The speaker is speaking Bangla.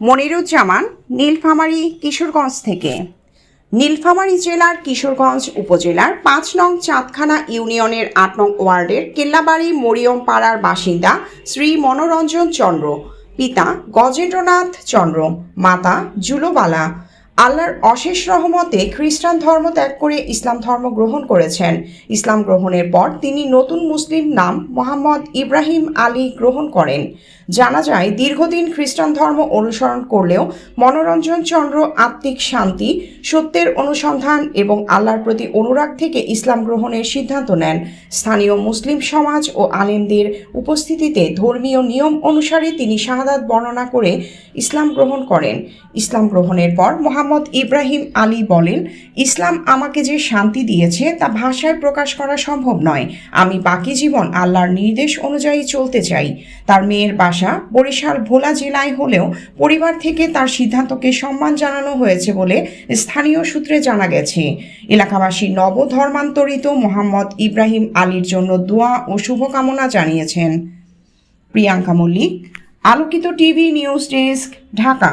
মনিরুজ্জামান, নীলফামারী, কিশোরগঞ্জ থেকে। নীলফামারী জেলার কিশোরগঞ্জ উপজেলার পাঁচ নং চাঁদখানা ইউনিয়নের আট নং ওয়ার্ডের কেল্লাবাড়ি মরিয়ম পাড়ার বাসিন্দা শ্রী মনোরঞ্জন চন্দ্র, পিতা গজেন্দ্রনাথ চন্দ্র, মাতা জুলোবালা আল্লাহর অশেষ রহমতে খ্রিস্টান ধর্ম ত্যাগ করে ইসলাম ধর্ম গ্রহণ করেছেন। ইসলাম গ্রহণের পর তিনি নতুন মুসলিম নাম মোহাম্মদ ইব্রাহিম আলী গ্রহণ করেন। জানা যায়, দীর্ঘদিন খ্রিস্টান ধর্ম অনুসরণ করলেও মনোরঞ্জন চন্দ্র আত্মিক শান্তি সত্যের অনুসন্ধান এবং আল্লাহর প্রতি অনুরাগ থেকে ইসলাম গ্রহণের সিদ্ধান্ত নেন। স্থানীয় মুসলিম সমাজ ও আলেমদের উপস্থিতিতে ধর্মীয় নিয়ম অনুসারে তিনি শাহাদাত বর্ণনা করে ইসলাম গ্রহণ করেন। ইসলাম গ্রহণের পর মোহাম্মদ ইব্রাহিম আলী বলেন, ইসলাম আমাকে যে শান্তি দিয়েছে তা ভাষায় প্রকাশ করা সম্ভব নয়। আমি বাকি জীবন আল্লাহর নির্দেশ অনুযায়ী চলতে চাই। তার মেয়ের বাসা বরিশাল ভোলা জেলায় হলেও পরিবার থেকে তার সিদ্ধান্তকে সম্মান জানানো হয়েছে বলে স্থানীয় সূত্রে জানা গেছে। এলাকাবাসী নবধর্মান্তরিত মোহাম্মদ ইব্রাহিম আলীর জন্য দোয়া ও শুভকামনা জানিয়েছেন। প্রিয়াঙ্কা মল্লিক, আলোকিত টিভি নিউজ ডেস্ক, ঢাকা।